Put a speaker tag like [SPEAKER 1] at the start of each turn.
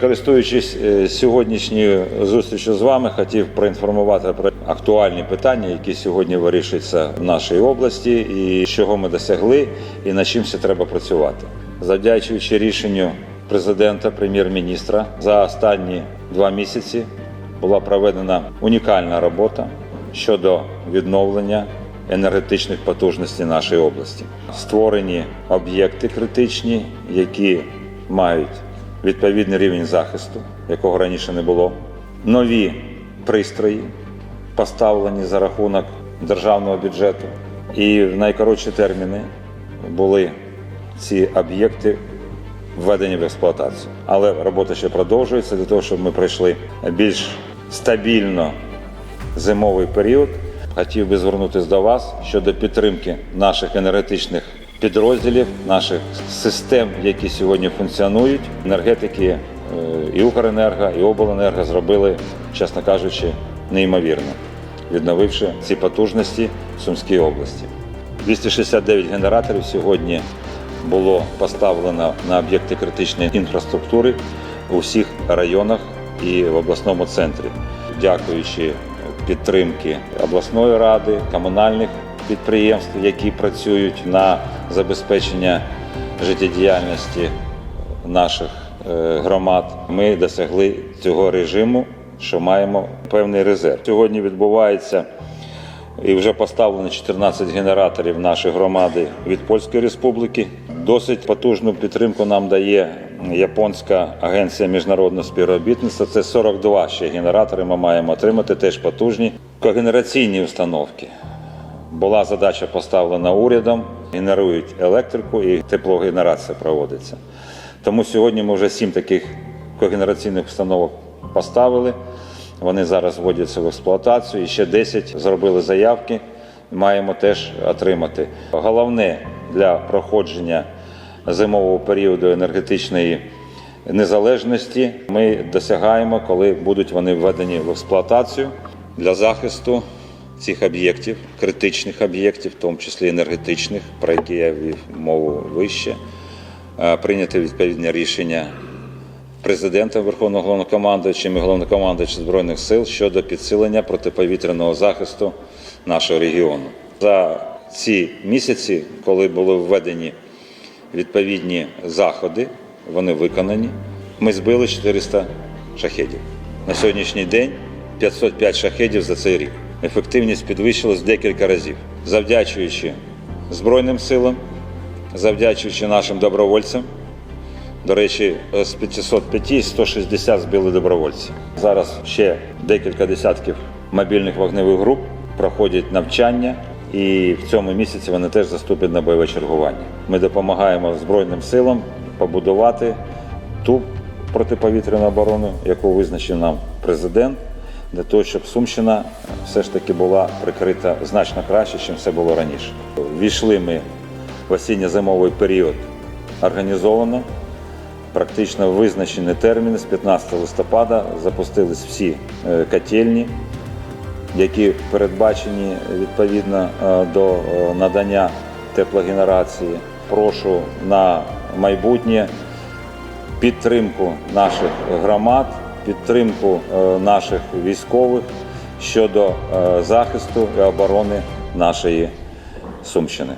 [SPEAKER 1] Користуючись е, сьогоднішньою зустрічю з вами, хотів проінформувати про актуальні питання, які сьогодні вирішуються в нашій області, і чого ми досягли, і над чим ще треба працювати. Завдячуючи рішенню президента, прем'єр-міністра, за останні два місяці була проведена унікальна робота щодо відновлення енергетичних потужностей нашої області. Створені об'єкти критичні, які мають відповідний рівень захисту, якого раніше не було. Нові пристрої поставлені за рахунок державного бюджету. І в найкоротші терміни були ці об'єкти введені в експлуатацію. Але робота ще продовжується для того, щоб ми пройшли більш стабільно зимовий період. Хотів би звернутися до вас щодо підтримки наших енергетичних підрозділів, наших систем, які сьогодні функціонують. Енергетики е, і Укренерго, і Обленерго зробили, чесно кажучи, неймовірно, відновивши ці потужності в Сумській області. 269 генераторів сьогодні було поставлено на об'єкти критичної інфраструктури у всіх районах і в обласному центрі, дякуючи підтримки обласної ради, комунальних підприємств, які працюють на забезпечення життєдіяльності наших е, громад. Ми досягли цього режиму, що маємо певний резерв. Сьогодні відбувається і вже поставлено 14 генераторів нашої громади від Польської Республіки. Досить потужну підтримку нам дає японська агенція міжнародного співробітництва. Це 42 ще генератори. Ми маємо отримати теж потужні когенераційні установки. Була задача поставлена урядом, генерують електрику і теплогенерація проводиться. Тому сьогодні ми вже сім таких когенераційних установок поставили. Вони зараз вводяться в експлуатацію. І ще 10 зробили заявки. Маємо теж отримати. Головне для проходження зимового періоду енергетичної незалежності ми досягаємо, коли будуть вони введені в експлуатацію для захисту цих об'єктів, критичних об'єктів, в тому числі енергетичних, про які я вів мову вище, е, прийняти відповідне рішення президента Верховного Головнокомандуючим і головнокомандуючим Збройних сил щодо підсилення протиповітряного захисту нашого регіону. За ці місяці, коли були введені відповідні заходи, вони виконані. Ми збили 400 шахедів. На сьогоднішній день 505 шахедів за цей рік. Ефективність підвищилась декілька разів, завдячуючи Збройним силам, завдячуючи нашим добровольцям. До речі, з 505 160 збили добровольці. Зараз ще декілька десятків мобільних вогневих груп проходять навчання, і в цьому місяці вони теж заступлять на бойове чергування. Ми допомагаємо Збройним силам побудувати ту протиповітряну оборону, яку визначив нам президент, для того, щоб Сумщина все ж таки була прикрита значно краще, ніж це було раніше. Війшли ми в осінньо-зимовий період організовано практично визначені терміни з 15 листопада запустились всі е, котельні, які передбачені відповідно е, до е, надання теплогенерації. Прошу на майбутнє підтримку наших громад, підтримку е, наших військових щодо е, захисту і оборони нашої Сумщини.